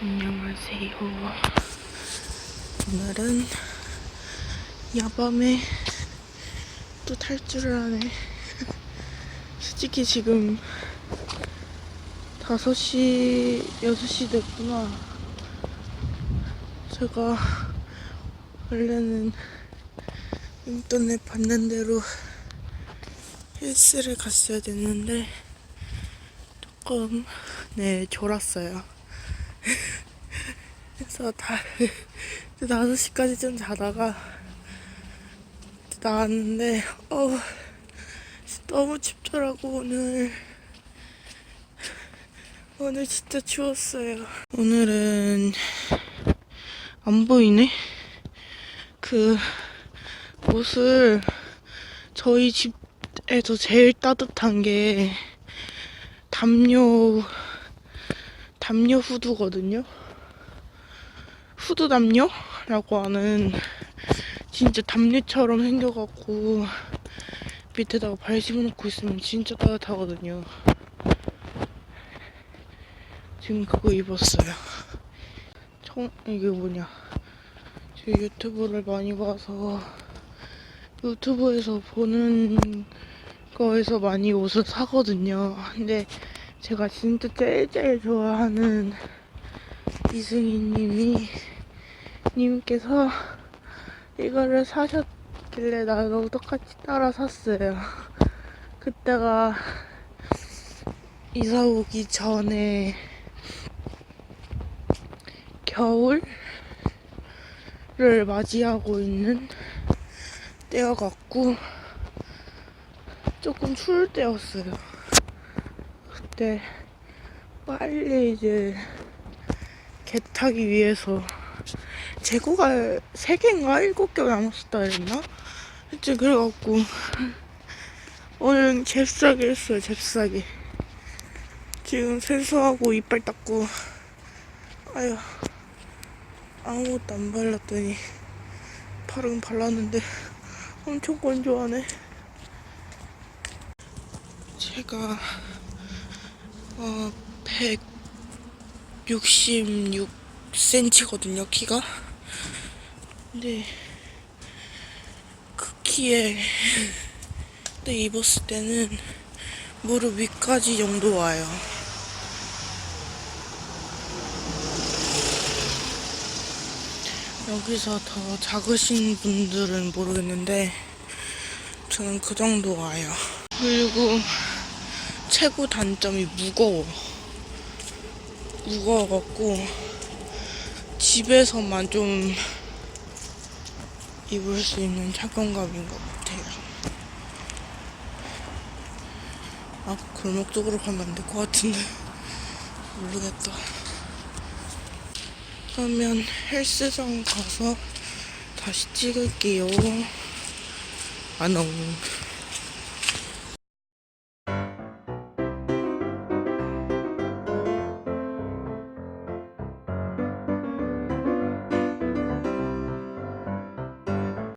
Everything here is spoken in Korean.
안녕하세요. 오늘은 야밤에 또 탈출을 하네. 솔직히 지금 5시, 6시 됐구나. 제가 원래는 인터넷 받는 대로 헬스를 갔어야 됐는데 조금 네 졸았어요. 그래서 다 5시까지 좀 자다가 나왔는데 어우 너무 춥더라고 오늘. 오늘 진짜 추웠어요. 오늘은 안 보이네? 그 옷을 저희 집에서 제일 따뜻한 게 담요 담요 후드거든요. 후드 담요라고 하는 진짜 담요처럼 생겨갖고 밑에다가 발 집어넣고 있으면 진짜 따뜻하거든요. 지금 그거 입었어요. 청 이게 뭐냐? 제 유튜브를 많이 봐서 유튜브에서 보는 거에서 많이 옷을 사거든요. 근데 제가 진짜 제일 제일 좋아하는 이승희님이 님께서 이거를 사셨길래 나도 똑같이 따라 샀어요. 그때가 이사 오기 전에 겨울을 맞이하고 있는 때여갖고 조금 추울 때였어요. 그때 빨리 이제 개 타기 위해서 재고가 3개인가? 7개 남았었다 그랬나? 하여튼 그래갖고 오늘 잽싸게 했어요 잽싸게. 지금 세수하고 이빨 닦고 아휴 아무것도 안 발랐더니 발은 발랐는데 엄청 건조하네. 제가 어 166cm거든요 키가. 근데 그 키에 그때 입었을 때는 무릎 위까지 정도 와요. 여기서 더 작으신 분들은 모르겠는데 저는 그 정도 와요. 그리고 최고 단점이 무거워. 무거워갖고 집에서만 좀 입을 수 있는 착용감인 것 같아요. 아, 골목 쪽으로 가면 안 될 것 같은데. 모르겠다. 그러면 헬스장 가서 다시 찍을게요. 안녕.